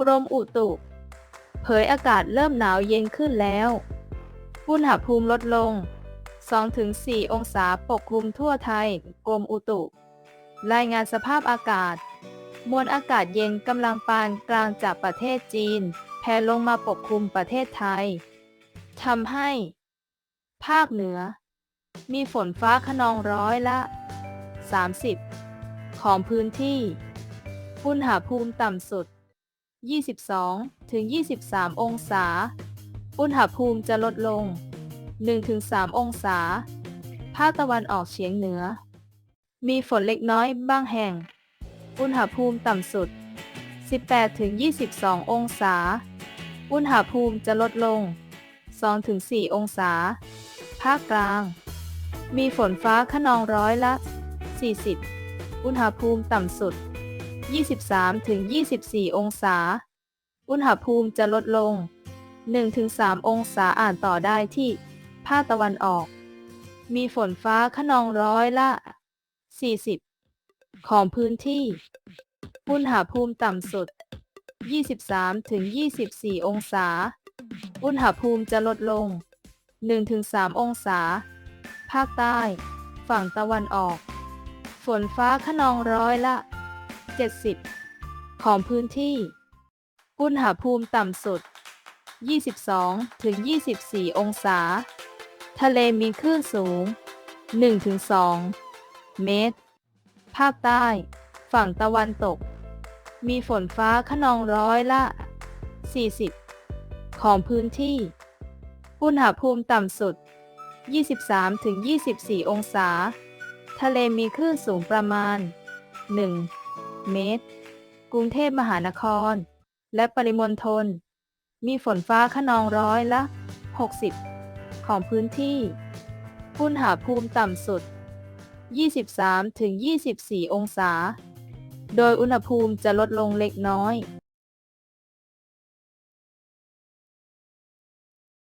กรมอุตุ เผยอากาศเริ่มหนาวเย็นขึ้นแล้ว อุณหภูมิลดลง 2-4 องศาปกคลุมทั่วไทย กรมอุตุ รายงานสภาพอากาศ มวลอากาศเย็นกำลังปานกลางจากประเทศจีน แผ่ลงมาปกคลุมประเทศไทย ทำให้ ภาคเหนือ มีฝนฟ้าขนองร้อยละ 30 ของพื้นที่ อุณหภูมิต่ำสุด 22 ถึง 23 องศา อุณหภูมิจะลดลง1-3องศา ภาคตะวันออกเฉียงเหนือ มีฝนเล็กน้อยบางแห่ง อุณหภูมิต่ำสุด 18 ถึง 22 องศา อุณหภูมิจะลดลง2-4องศา ภาคกลาง มีฝนฟ้าขนองร้อยละ 40 อุณหภูมิต่ำสุด 23ถึง24 องศา อุณหภูมิจะลดลง 1-3 องศาอ่านต่อได้ที่ภาคตะวันออก มีฝนฟ้าขนองร้อยละ 40 ของพื้นที่ อุณหภูมิต่ำสุด 23ถึง24 องศา อุณหภูมิจะลดลง 1-3 องศา ภาคใต้ ฝั่งตะวันออก ฝนฟ้าขนองร้อยละ 70 ของพื้นที่ อุณหภูมิต่ำสุด 22ถึง24 องศา ทะเลมีคลื่นสูง 1-2 เมตร ภาคใต้ ฝั่งตะวันตก มีฝนฟ้าขนองร้อยละ 40 ของพื้นที่ อุณหภูมิต่ำสุด 23ถึง24 องศา ทะเลมีคลื่นสูงประมาณ 1 เมตร กรุงเทพมหานคร และปริมณฑล มีฝนฟ้าขนองร้อยละ 60 ของพื้นที่อุณหภูมิต่ำสุด 23-24 องศา โดยอุณหภูมิจะลดลงเล็กน้อย